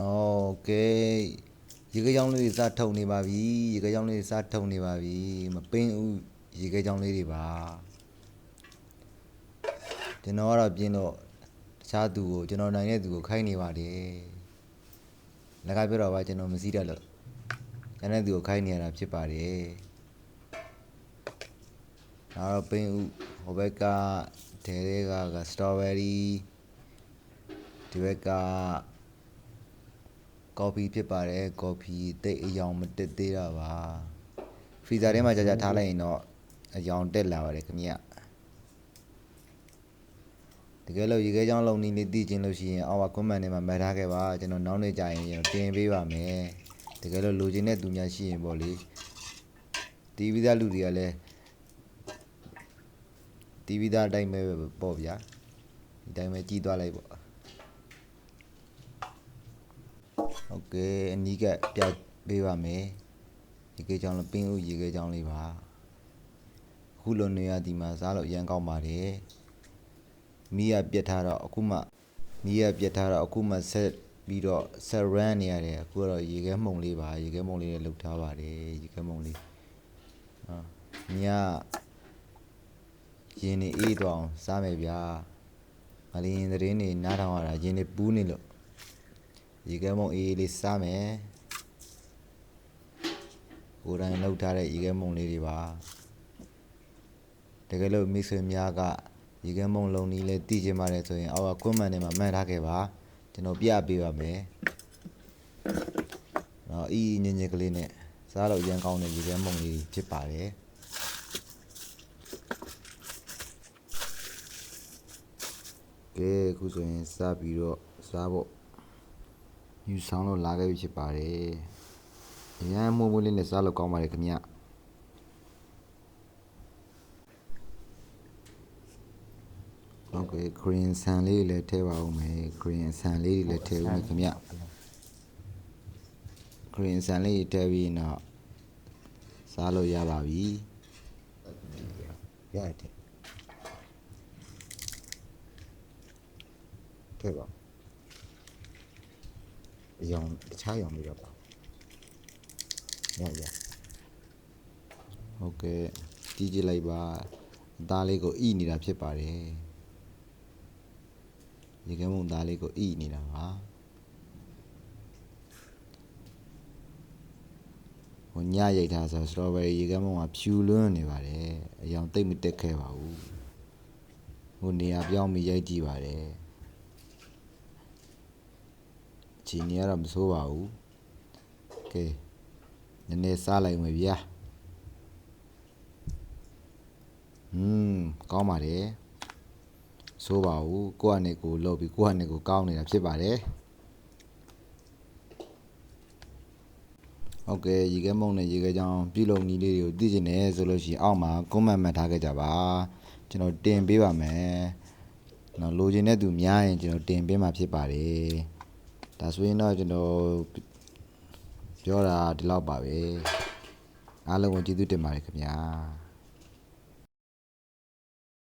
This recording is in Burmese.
โอเคရေခဲကြောင်းလေးတွေစထုံနေပါပြီရေခဲကြောင်းလေးတွေစထုံနေပါပြီမပင်းဦးရေခဲကြောင်းလေးတွေပါကျွန်တော်ကတော့ပြင်းတော့တခြားသူကိုကျွန်တော်နိုင်တဲ့သူကိုခိုင်းနေပါတယ်လက်ကပြောတော့ပါကျွန်တော်မစည်းတတ်လို့ကျန်တဲ့သူကိုခိုင်းနေရတာဖြစ်ပါတယ်ဒါတော့ပင်းဦးဟိုဘက်ကဒဲတွေကကစတော်ဘယ်ရီဒီဘက်က ကော်ဖီဖြစ်ပါတယ်ကော်ဖီတိတ်အယောင်မတက်သေးတာပါဖရီဇာထဲမှာကြာကြာထားလိုက်ရင်တော့အယောင်တက်လာပါတယ်ခင်ဗျတကယ်လို့ရေခဲချောင်းလုံးနီးလေးတည်ခြင်းလို့ရှိရင်အောက်က comment ထဲမှာမှတ်ထားခဲ့ပါကျွန်တော်နောက်နေ့ကြာရင်ကျွန်တော်တင်ပေးပါမယ်တကယ်လို့လိုချင်တဲ့သူများရှိရင်ပေါ့လေတီးပြီးသားလူတွေကလည်းတီးပြီးသားအတိုင်းပဲပေါ့ဗျာဒီတိုင်းပဲကြည်သွားလိုက်ပေါ့ ဟုတ်ကဲ့အနီးကပြပေးပါမယ်ရေခဲချောင်းလည်းပင်းဦးရေခဲချောင်းလေးပါအခုလိုနေရာဒီမှာစားလို့အရန်ကောင်းပါတယ်မီးရပြတ်ထားတော့အခုမှမီးရပြတ်ထားတော့အခုမှဆက်ပြီးတော့ဆက်ရန်နေရတယ်အခုကတော့ရေခဲမှုန်လေးပါရေခဲမှုန်လေးနဲ့လှုပ်ထားပါတယ်ရေခဲမှုန်လေးဟာမြာရင်နေအေးတော့အောင်စားမယ်ဗျာမလင်းသတင်းနေနားထောင်ရတာရင်နေပူးနေလို့ ရေခဲမုံအေးအေးလေးစားမယ်ကိုယ်တိုင်လှုပ်ထားတဲ့ရေခဲမုံလေးတွေပါတကယ်လို့မိတ်ဆွေများကရေခဲမုံလုံးကြီးလေးတည်ချင်ပါတယ်ဆိုရင်အောက်ကကွန်မန့်ထဲမှာမှတ်ထားခဲ့ပါကျွန်တော်ပြပေးပါမယ်တော့အီးညင်ညင်ကလေးနဲ့စားလို့ရန်ကောင်းတဲ့ရေခဲမုံလေးဖြစ်ပါတယ်ကဲအခုဆိုရင်စားပြီးတော့စားဖို့ ယူဆောင်လို့လာခဲ့ပြီဖြစ်ပါတယ်။အရန်မိုးမိုးလေးနဲ့စားလို့ကောင်းပါတယ်ခင်ဗျ။ဟုတ်ကဲ့ green sun လေးတွေလည်းထည့်ပါဦးမယ်။ green sun လေးတွေလည်းထည့်ဦးမယ်ခင်ဗျ။ green sun လေးတွေထည့်ပြီးရင်တော့စားလို့ရပါပြီရတယ်တဲ့ပါ အယောင်တခြားအယောင်လေးတော့ပါရရ။ဟုတ်ကဲ့ကြည့်ကြည့်လိုက်ပါ။အသားလေးကိုဣနေတာဖြစ်ပါတယ်။ရေခဲမုံသားလေးကိုဣနေတာပါ။ဟိုညရိတ်ထားဆိုစတော်ဘယ်ရီရေကမ်းပုံကဖြူလွန်းနေပါတယ်အယောင်တိတ်မတက်ခဲ့ပါဘူးဟိုနေရာပြောင်းပြီးရိုက်ကြည့်ပါတယ် အချိန်ကြီးကတော့မဆိုးပါဘူးကဲနည်းနည်းစားလိုက်မယ်ဗျာဟွန်းကောင်းပါတယ်ဆိုးပါဘူးကိုယ့်အနေကိုယ်လှုပ်ပြီးကိုယ့်အနေကိုယ်ကောင်းနေတာဖြစ်ပါတယ်ဟုတ်ကဲ့ရေခဲမုံနဲ့ရေခဲချောင်းပြုလုပ်နည်းလေးတွေကိုသိချင်တယ်ဆိုလို့ရှိရင်အောက်မှာ comment မှတ်ထားခဲ့ကြပါကျွန်တော်တင်ပေးပါမယ်နော်လိုချင်တဲ့သူများရင်ကျွန်တော်တင်ပေးမှာဖြစ်ပါတယ် ဒါဆိုရင်တော့ကျွန်တော်ပြောတာဒီလောက်ပါပဲအားလုံးကိုကျေးဇူးတင်ပါတယ်ခင်ဗျာ